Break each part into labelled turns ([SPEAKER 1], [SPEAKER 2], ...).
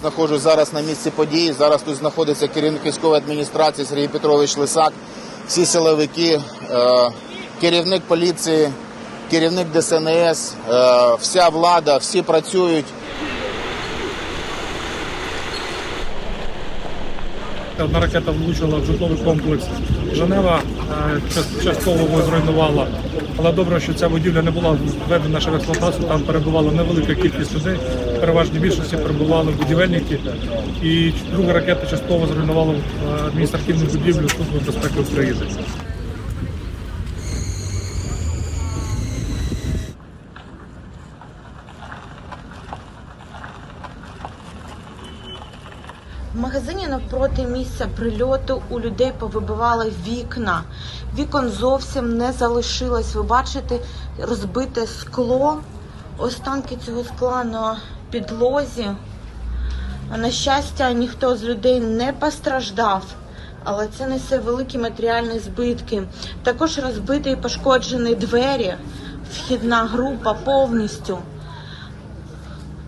[SPEAKER 1] Знаходжусь зараз на місці події. Зараз тут знаходиться керівник військової адміністрації Сергій Петрович Лисак, всі силовики, е, керівник поліції, керівник ДСНС, е, вся влада, всі працюють.
[SPEAKER 2] Одна ракета влучила в житловий комплекс Женева, е, частково його зруйнувала. Але добре, що ця будівля не була введена ще в експлуатацію. Там перебувала невелика кількість людей. Переважній більшості перебували будівельники. І друга ракета частково зруйнувала е, адміністративну будівлю Служби безпеки України.
[SPEAKER 3] В магазині навпроти місця прильоту у людей повибивали вікна. Вікон зовсім не залишилось. Ви бачите розбите скло, останки цього скла на підлозі. На щастя, ніхто з людей не постраждав, але це несе великі матеріальні збитки. Також розбиті і пошкоджені двері, вхідна група повністю.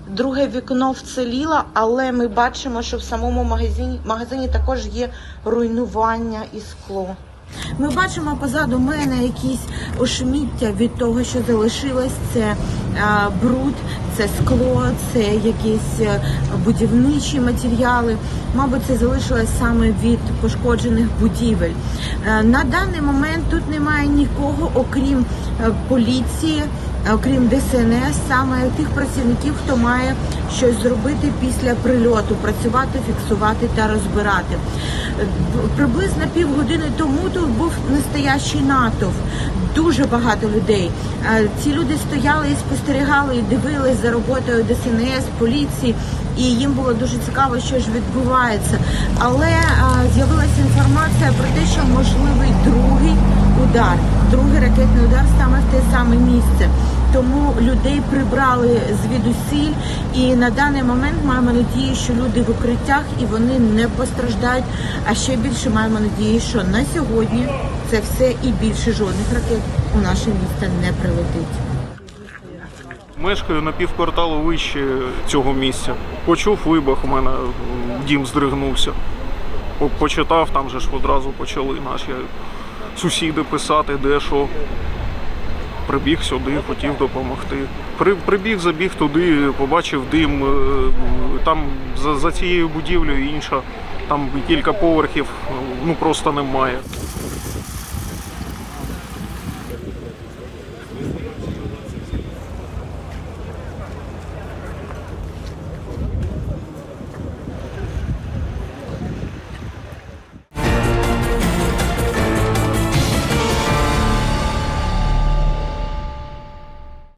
[SPEAKER 3] Друге вікно вцеліло, але ми бачимо, що в самому магазині, магазині також є руйнування і скло. Ми бачимо позаду мене якісь ошміття від того, що залишилось. Це е, бруд, це скло, це якісь е, будівничі матеріали. Мабуть, це залишилось саме від пошкоджених будівель. Е, на даний момент тут немає нікого, окрім е, поліції окрім ДСНС, саме тих працівників, хто має щось зробити після прильоту, працювати, фіксувати та розбирати. Приблизно півгодини тому тут був настоящий натовп, дуже багато людей. Ці люди стояли і спостерігали, і дивились за роботою ДСНС, поліції, і їм було дуже цікаво, що ж відбувається. Але з'явилася інформація про те, що можливий другий удар, другий ракетний удар саме місце. Тому людей прибрали звідусіль, і на даний момент маємо надію, що люди в укриттях і вони не постраждають. А ще більше маємо надію, що на сьогодні це все і більше жодних ракет у наше місто не прилетить.
[SPEAKER 4] Мешкаю на півкварталу вище цього місця. Почув вибух, у мене дім здригнувся. Почитав, там же ж одразу почали наші сусіди писати, де що. Прибіг сюди, хотів допомогти. При, прибіг, забіг туди, побачив дим. е, Там за, за цією будівлею інша, там кілька поверхів, ну просто немає.